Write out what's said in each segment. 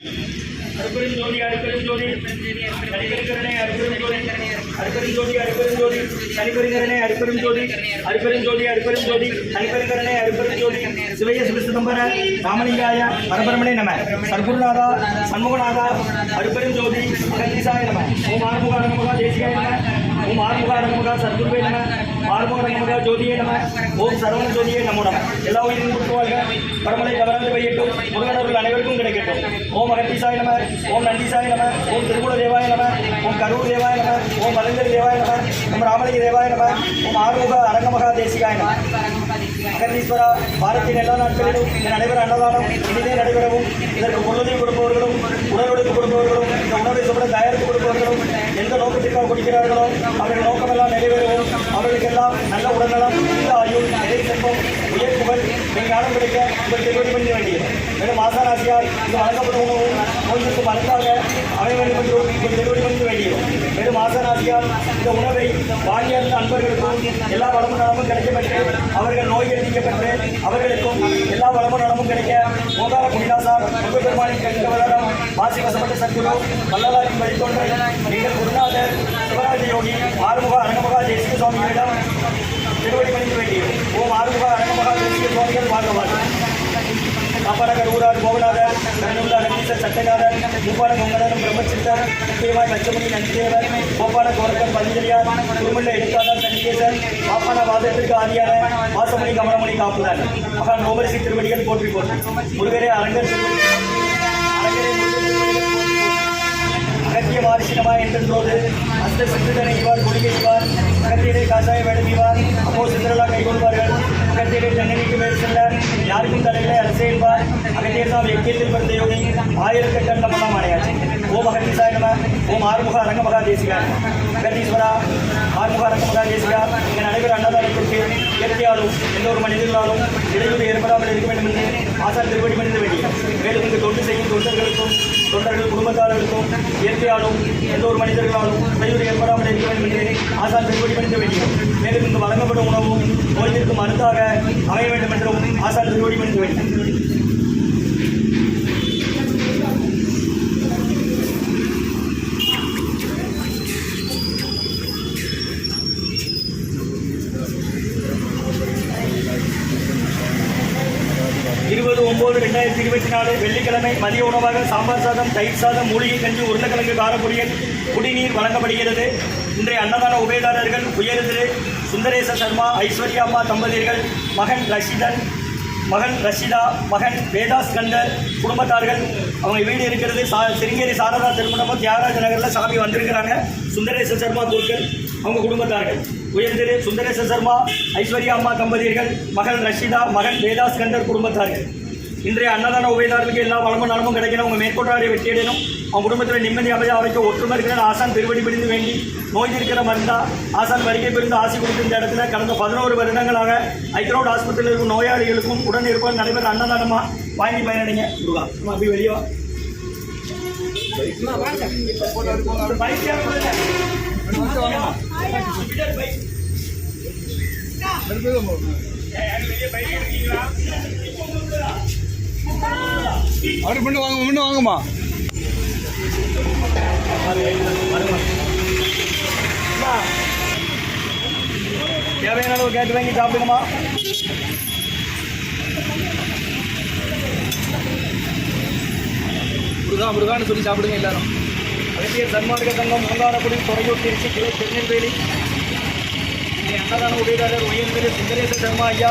அருப்பெரும் ஜோதி அருப்பெரும் ஜோதி. தனிப்பெருங்கரணை அருப்பெரும் ஜோதி. அருப்பெரும் ஜோதி அருப்பெரும் ஜோதி. தனிப்பெருங்கரணை அருப்பெரும் ஜோதி. அருப்பெரும் ஜோதி அருப்பெரும் ஜோதி. தனிப்பெருங்கரணை அருப்பெரும் ஜோதி. சிவய சிவசிதம்பர ராமலிங்காய பரபரமணே நம. சர்க்குருநாதா சண்முகநாதா அருப்பெரும் ஜோதி. கந்திசாய நம. ஓம் ஆறுமுக நமகா தேசிகாய நம. ஓம் ஆறுமுக நமகா சர்க்குருவே நம ஆறுமுக நமகா ஜோதியே நம ஓம் சரவண ஜோதியே நமோ நம எல்லா உயிரும் குட்டுவாழ்க பரமலை கவர்ந்து வையட்டும் முருகனவர்கள் அனைவருக்கும் கிடைக்கட்டும். ஓம் அகத்தீசாய நம ஓம் நந்திசாய நம ஓம் திருமூல தேவாய நம ஓம் கரூர் தேவாய நம ஓம் மலங்கரி தேவாய நம ஓம் ராமலிங்க தேவாய நம ஓம் ஆறுமுக அரங்கமகா தேசிகாய நம. அகத்தீஸ்வரா பாரத்தின் எல்லா நாட்களிலும் என் அனைவர் அன்னதானம் இனிதே நடைபெறவும் இதற்கு பொருளுதவி கொடுப்பவர்களும் உடல் உழைப்பு கொடுப்பவர்களும் இந்த உணவை சொல்ல தயாரித்து கொடுப்பவர்களும் எந்த நோக்கத்திற்காக கொடுக்கிறார்களோ அவர்கள் நோக்கமெல்லாம் நிறைவேறுவோம். அவர்களுக்கெல்லாம் நல்ல உடல்நலம் இந்த ஆயுள் நிறை செல்வம் உயர் புகழ் ஞானம் கிடைக்க உங்கள் திருவடி பண்ண வேண்டியது. மேலும் ஆசாராசியார் இந்த வழங்கப்படும் உணவும் நோய்க்கு மருந்தாக அமைய வேண்டும் என்று உங்கள் திருவடி பண்ண வேண்டியது. மேலும் ஆசாராசியார் இந்த உணவை வாங்கியிருந்த அன்பர்களுக்கும் எல்லா வளமும் நலமும் கிடைக்க பெற்று அவர்கள் நோய் நீக்கப்பட்டு அவர்களுக்கும் எல்லா வளமும் நலமும் கிடைக்க ஓங்கார குடிலாசார் முருக பெருமானின் வளரம் வாசி வசப்பட்ட சத்துரு வல்லலாரின் வழித்தோன்றல் நீங்கள் குருநாதர் சிவராஜ யோகி ஆறுமுக அரங்கமகா தேசிய சுவாமிகளிடம் திருவடி பணிக்க வேண்டியது. ஓம் ஆறுமுக அரங்கமகா தேசிய சுவாமிகள் வாழ்க வாழ்க ஊரார் கோவநாதர் கருணுள்ள ரங்கீசர் சட்டநாதர் மூப்பான கொங்கணரும் பிரம்மச்சித்தர் முக்கியமாய் லட்சமணி நந்திதேவர் கோப்பான கோரக்கர் பஞ்சலியார் திருமல்ல எழுத்தாளர் சண்டிகேசர் பாப்பான வாதத்திற்கு ஆதியான வாசமணி கமலமணி காப்புதான் மகான் ரோமரிசி திருவடிகள் போற்றி போற்றி. முருகரே அரங்கர் திருவடி அரங்கரே முருகர் திருவடிகள் போற்றி போற்றி அகத்திய வாரிசினமா என்றென்றோடு அஸ்த சித்திரனை இவார் கொடிகை இவார் அகத்தியரை காசாய வேடம் இவார் அப்போ சித்திரலா கைகொள்வார்கள் அகத்தியரை தன்னணிக்கு மேல் செல்ல யாருக்கும் தலைகளை அரசே என்பார். அகத்தியர் தாம் எக்கியத்தில் பிறந்த யோகி ஆயிரத்தி நம்மளாம் அடையாச்சு ஓம் அகத்தீசாய நம ஓம் ஆறுமுக அரங்கமகா தேசிகா. அகத்தீஸ்வரா ஆறுமுக அரங்கமகா தேசிகா. இங்கே நடைபெற அன்னதானத்திற்கு இயற்கையாலும் எந்த ஒரு மனிதர்களாலும் இடையூறு ஏற்படாமல் இருக்க வேண்டும் என்று ஆசார் திருவடி மனித வேண்டிய மேலும் இங்கு தொண்டு செய்யும் தொண்டர்களுக்கும் தொண்டர்கள் குடும்பத்தாரர்களுக்கும் இயற்கையாலும் எந்த ஒரு மனிதர்களாலும் இடையூறு ஏற்படாமல் இருக்க வேண்டும் என்று ஆசான் திருப்படி பணிக்க வேண்டும். மேலும் இங்கு வழங்கப்படும் உணவும் நோய்த்திற்கு மருந்தாக அமைய வேண்டும் என்றும் ஆசான் திருப்படி பணிக்க வேண்டும். இருபது ஒம்பது ரெண்டாயிரத்தி இருபத்தி நாலு வெள்ளிக்கிழமை மதிய உணவாக சாம்பார் சாதம் தயிர் சாதம் மூலிகை கஞ்சி உருளைக்கிழங்கு காரப்பொரியல் குடிநீர் வழங்கப்படுகிறது. இன்றைய அன்னதான உபயதாரர்கள் உயர்திரு சுந்தரேச சர்மா ஐஸ்வர்யா அம்மா தம்பதியர்கள் மகன் ரஷிதன் மகன் ரஷிதா மகன் வேதாஸ் கண்டர் குடும்பத்தார்கள் அவங்க வீடு இருக்கிறது சா சிருங்கேரி சாரதா திருமணமும் தியாகராஜ நகரில் சாமி வந்திருக்கிறாங்க. சுந்தரேச சர்மா தூர்கள் அவங்க குடும்பத்தார்கள். உயர்ந்திரு. சுந்தரேச சர்மா ஐஸ்வர்யா அம்மா தம்பதியர்கள் மகன் ரஷிதா மகன் வேதாஸ் கண்டர் குடும்பத்தார்கள். இன்றைய அன்னதான உபயதாரர்களுக்கு எல்லா வளமும் நலமும் கிடைக்கணும். உங்கள் மேற்கொண்டாரை வெற்றியடையணும். அவங்க குடும்பத்தில் நிம்மதி அமைதி அவருக்கு ஒற்றுமை இருக்கிற ஆசான் திருவடி பிடிந்து வேண்டி நோய் இருக்கிற மருந்தா ஆசான் வருகை பிரிந்து ஆசி கொடுத்த இந்த இடத்துல கடந்த பதினோரு வருடங்களாக ஐக்ரோட் ஆஸ்பத்திரியில் இருக்கும் நோயாளிகளுக்கும் உடன் இருக்கும் நடைபெற அன்னதானமாக வாங்கி பயனடைங்க. முருகா அப்படி வெளியே வா. வெளியே bike எடுக்கீங்களா? அப்படி முன்ன வாங்க முன்ன வாங்கம்மா. தேவையான அளவு கேட்டு வாங்கி சாப்பிடுங்கம்மா. முருகா முருகான்னு சொல்லி சாப்பிடுங்க எல்லாரும். அதே சன்மார்க்க சங்கம் மூங்காரக்குடி துறையூர் திருச்சி கிளை திருநெல்வேலி. அன்னதான உதவியாளர் உயர்ந்திரு சுந்தரேச சர்மா ஐயா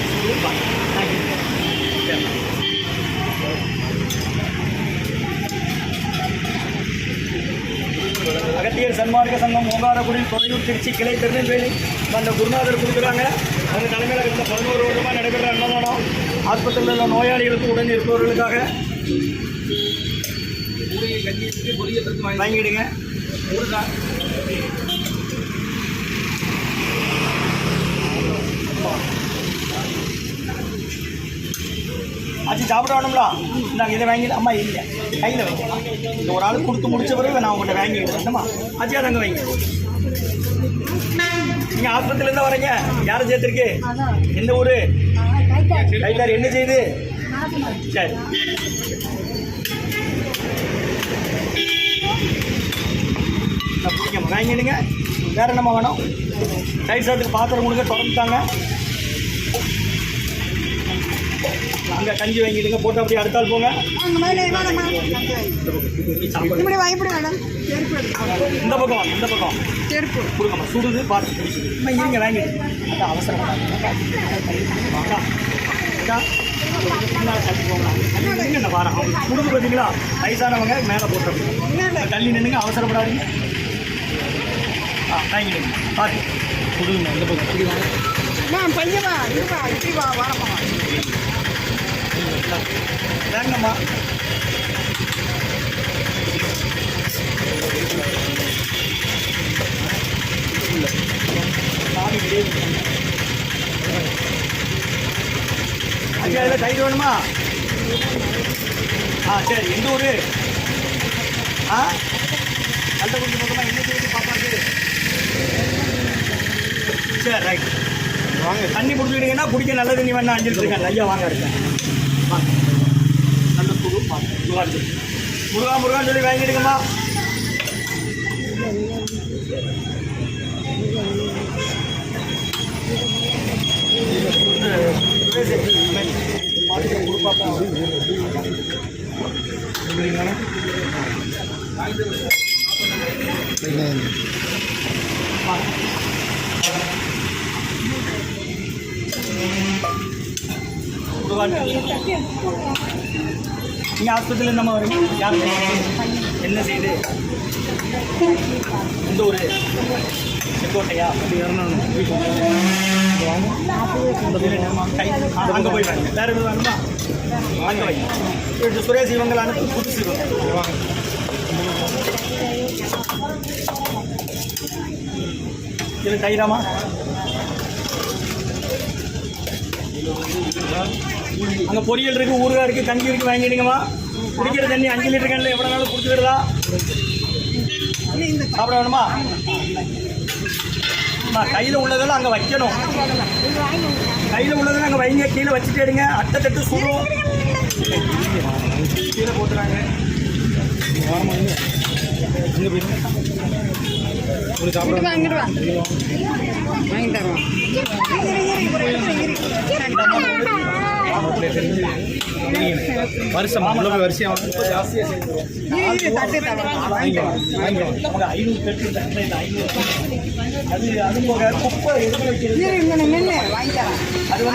மார்க்க சங்கம் ஓங்காரக்குடி துறையூர் திருச்சி கிளை திருநெல்வேலி அந்த குருநாதர் கொடுக்குறாங்க. அந்த தலைமையில் இருந்த பதினோரு வருடமாக நடைபெற அன்னதானம் ஆஸ்பத்திரியில் உள்ள நோயாளிகளுக்கு உடன் இருப்பவர்களுக்காக வாங்கிடுங்க. ஊறுகாய் ஆச்சு சாப்பிட வேணும்ல நாங்கள் இதை வாங்கி அம்மா இல்லை. கையில் வைங்க. இந்த ஒரு ஆள் கொடுத்து முடிச்ச பிறகு நான் உங்கள்கிட்ட வாங்கி வரணுமா ஆச்சு அதை அங்கே வைங்க. நீங்கள் ஆஸ்பத்திரியிலேருந்து வரீங்க. யாரை சேர்த்துருக்கு? எந்த ஊர்? கைத்தார் என்ன செய்யுது சரி. வாங்கிடுங்க. வேற என்னம்மா வேணும்? தயிர் சாதத்துக்கு பாத்திரம் கொடுங்க திறந்துட்டாங்க. அங்கே கஞ்சி வாங்கிடுங்க போட்டு அப்படியே அடுத்தால் போங்க. இந்த பக்கம் வாங்க இந்த பக்கம். செருப்பு. கொடுங்கம்மா சுடுது பார்த்து அம்மா இருங்க வாங்கிடு அதான் அவசரம் வாங்க இந்த வாரம் கொடுக்கு பார்த்தீங்களா? வயசானவங்க மேலே போட்டு தள்ளி நின்னுங்க அவசரப்படாதீங்க. ஆ வாங்கிடுங்க பார்த்து. கொடுங்க இந்த பக்கம். வாங்க நான் பையவா இருவா இப்படி வா வாரமா வேங்கம்மா வெளியே நிக்குது. ஐயா இதில் வேணுமா? ஆ சரி எந்த ஊர்? ஆ? கள்ளக்குறிச்சி பக்கமாக என்ன செய்யுது பாப்பாக்கு? சரி ரைட் வாங்க. தண்ணி குடிச்சுக்கிட்டீங்கன்னா குடிக்க நல்ல தண்ணி வேணா அஞ்சிட்டு இருக்கேன் ஐயா வாங்க இருக்கேன் நல்ல புது முருகா முருகா முருகான்னு சொல்லி வாங்கிடுங்கம்மா நீங்கள் ஆஸ்பத்திரியில் நம்ம வரீங்க யார் என்ன செய்து? எந்த ஊர் செங்கோட்டையா அங்கே போய் வாங்க வேற எதுவும் வேணுமா அங்கே வைங்க சுரேஷ் இவங்களை அனுப்பி புதுசு வாங்க இது தைராமா அங்கே பொரியல் இருக்குது ஊறுகாய் இருக்குது தண்ணி இருக்குது வாங்கிடுங்கம்மா குடிக்கிற தண்ணி அஞ்சு லிட்டர் கண்ணில் எவ்வளோ நாளும் கொடுத்துக்கிறதா சாப்பிட வேணுமா? கையில் உள்ளதெல்லாம் அங்கே வைக்கணும். கையில் உள்ளதெல்லாம் அங்கே வைங்க கீழே வச்சுட்டே இருங்க அட்டை தட்டு சுடும். கீழே போட்டுறாங்க. இங்கிட்டு வா வாங்கி தரோம் வருஷம் உள்ள போய் வரிசையாக ஜாஸ்தியாக சேர்ந்து தட்டு தட்டு ஐநூறு அது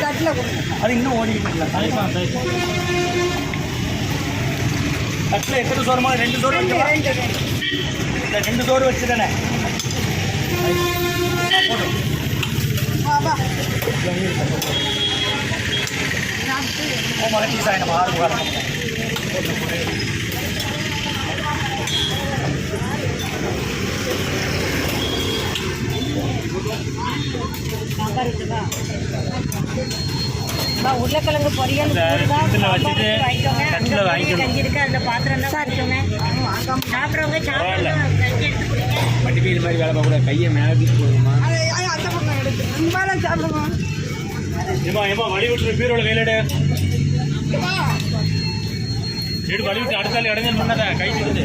தட்டில் கொடுங்க அது இன்னும் ஓடிக்கிட்டு இருக்கல தட்டில் எத்தனை சோறுமா ரெண்டு சோறு இந்த ரெண்டு சோறு வச்சுதானே? போதும் வா வா. ஓ மகத்தி சாய் நம்ம ஆறு வாரம் உருளைக்கிழங்கு பொரியல் இந்த ஊறுகாய், இதுல சாம்பார் வச்சுட்டு வாங்கிக்கோங்க. தட்டுல அங்க வாங்கிக்கணும். கஞ்சி இருக்கு அதுல பாத்திரம் தான் வாங்கிக்கோங்க சாப்பிட்றவங்க. சாப்பிடுங்க மாதிரி வேலை பார்க்கக்கூடாது. கையை மேலே தூக்கி போடுமா அந்த பக்கம் எடுத்து. ஏமா ஏமா வழி விட்டு பீரோட வழி விட்டு கை கொடுத்து.